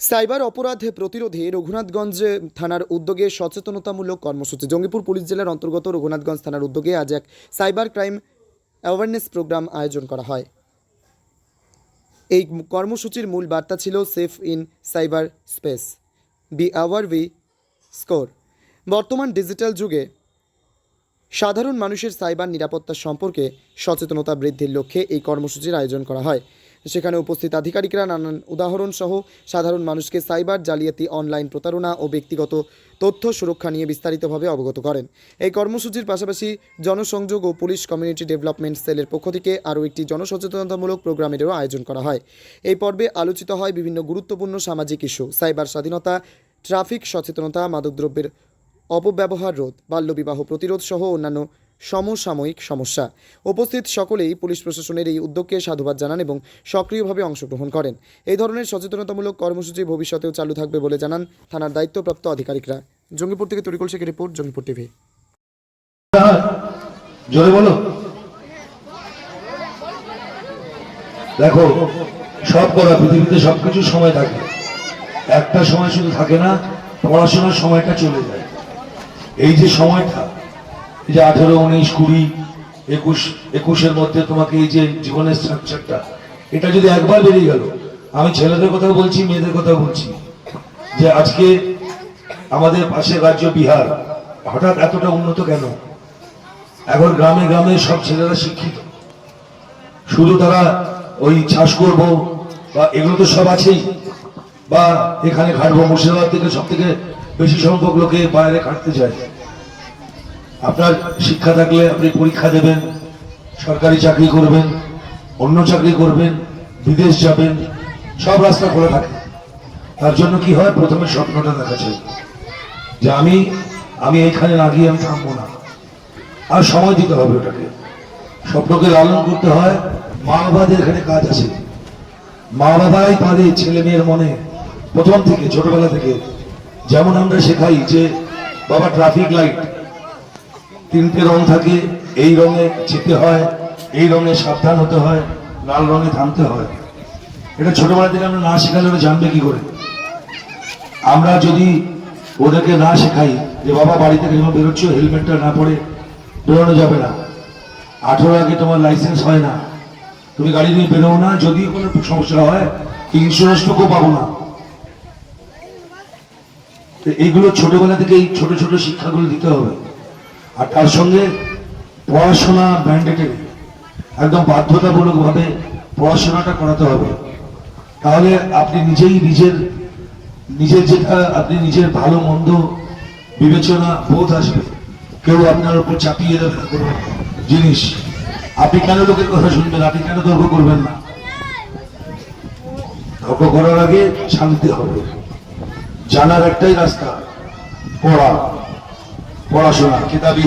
Cyber অপরাধ প্রতিরোধে রঘুনাথগঞ্জ থানার উদ্যোগে সচেতনতামূলক কর্মসূচি। জঙ্গিপুর পুলিশ জেলার অন্তর্গত রঘুনাথগঞ্জ থানার উদ্যোগে আজ এক সাইবার ক্রাইম অ্যাওয়ারনেস প্রোগ্রাম আয়োজন করা হয়। এই কর্মসূচির মূল বার্তা ছিল safe in cyber space, be aware be secure. বর্তমান ডিজিটাল যুগে সাধারণ মানুষের সাইবার নিরাপত্তা সম্পর্কে সচেতনতা বৃদ্ধির লক্ষ্যে এই কর্মসূচির আয়োজন করা হয়। সেখানে উপস্থিত আধিকারিকরা নানান উদাহরণ সহ সাধারণ মানুষকে সাইবার জালিয়াতি, অনলাইন প্রতারণা ও ব্যক্তিগত তথ্য সুরক্ষা নিয়ে বিস্তারিতভাবে অবগত করেন। এই কর্মসূচির পাশাপাশি জনসংযোগ ও পুলিশ কমিউনিটি ডেভেলপমেন্ট সেলের পক্ষ থেকে আরও একটি জনসচেতনতামূলক প্রোগ্রামেরও আয়োজন করা হয়। এই পর্বে আলোচিত হয় বিভিন্ন গুরুত্বপূর্ণ সামাজিক ইস্যু, সাইবার স্বাধীনতা, ট্রাফিক সচেতনতা, মাদকদ্রব্যের অপব্যবহার রোধ, বাল্যবিবাহ প্রতিরোধ সহ অন্যান্য সমসাময়িক সমস্যা। উপস্থিত সকলেই পুলিশ প্রশাসনের এই উদ্যোগকে সাধুবাদ জানান এবং সক্রিয়ভাবে অংশগ্রহণ করেন। এই ধরনের সচেতনতামূলক কর্মসূচি ভবিষ্যতেও চালু থাকবে বলে জানান থানার দায়িত্বপ্রাপ্ত আধিকারিকরা। জঙ্গিপুর থেকে তরিকুল শেখের রিপোর্ট, জঙ্গিপুর টিভি। বলো। দেখো, সব করা, পৃথিবীতে সবকিছু সময় থাকে। একটা সময় শুধু থাকে না, পড়াশোনার সময়টা চলে যায়। এই যে সময়টা এই যে আঠেরো, উনিশ, কুড়ি, একুশ, একুশের মধ্যে তোমাকে এই যে জীবনের স্ট্রাকচারটা এটা যদি একবার বেরিয়ে গেল, আমি ছেলেদের কথা বলছি, মেয়েদের কথা বলছি, যে আজকে আমাদের পাশের রাজ্য বিহার, হঠাৎ এতটা উন্নত কেন? এখন গ্রামে গ্রামে সব ছেলেরা শিক্ষিত। শুধু তারা ওই চাষ করব, বা এগুলো তো সব আছেই, বা এখানে খাটবো মুর্শিদাবাদ থেকে সব থেকে বেশি সংখ্যক লোকে বাইরে খাটতে যায় আপনার শিক্ষা থাকলে আপনি পরীক্ষা দেবেন, সরকারি চাকরি করবেন, অন্য চাকরি করবেন, বিদেশ যাবেন, সব রাস্তা খোলা থাকে। তার জন্য কি হয়? প্রথমে স্বপ্নটা দেখা যে আমি আমি এইখানে না গিয়ে আমি থামবো না। আর সময় দিতে হবে ওটাকে। স্বপ্নকে লালন করতে হয়। মা বাবাদের এখানে কাজ আছে। মা বাবাই তাদের ছেলে মেয়ের মনে, প্রথম থেকে, ছোটবেলা থেকে। যেমন আমরা শেখাই যে, বাবা ট্রাফিক লাইট তিনটে রং থাকে, এই রঙে যেতে হয়, এই রঙে সাবধান হতে হয়, লাল রঙে থামতে হয়। এটা ছোটবেলা থেকে আমরা না শেখালে ওরা জানবে কি করে। আমরা যদি ওদেরকে না শেখাই যে, বাবা বাড়ি থেকে যখন বেরোচ্ছ? হেলমেটটা না পরে বেরোনো যাবে না। আঠেরো আগে তোমার লাইসেন্স হয় না। তুমি গাড়ি নিয়ে বেরোও না, যদি কোনো সমস্যা হয় ইন্স্যুরেন্সটুকু পাবো না। এইগুলো ছোটবেলা থেকে এই ছোট ছোট শিক্ষাগুলো দিতে হবে। আর তার সঙ্গে পড়াশোনা ম্যান্ডেটরি একদম বাধ্যতামূলকভাবে পড়াশোনাটা করাতে হবে। তাহলে আপনি নিজেই নিজের নিজের যেটা, আপনি নিজের ভালো, মন্দ বিবেচনা, বোধ আসবে। কেউ আপনার উপর চাপিয়ে দেবে কোনো জিনিস। আপনি কেন লোকের কথা শুনবেন? আপনি কেন তর্ক করবেন না? তর্ক করার আগে শান্তি হবে। জানার একটাই রাস্তা, পড়া। পড়াশোনা খেতাবি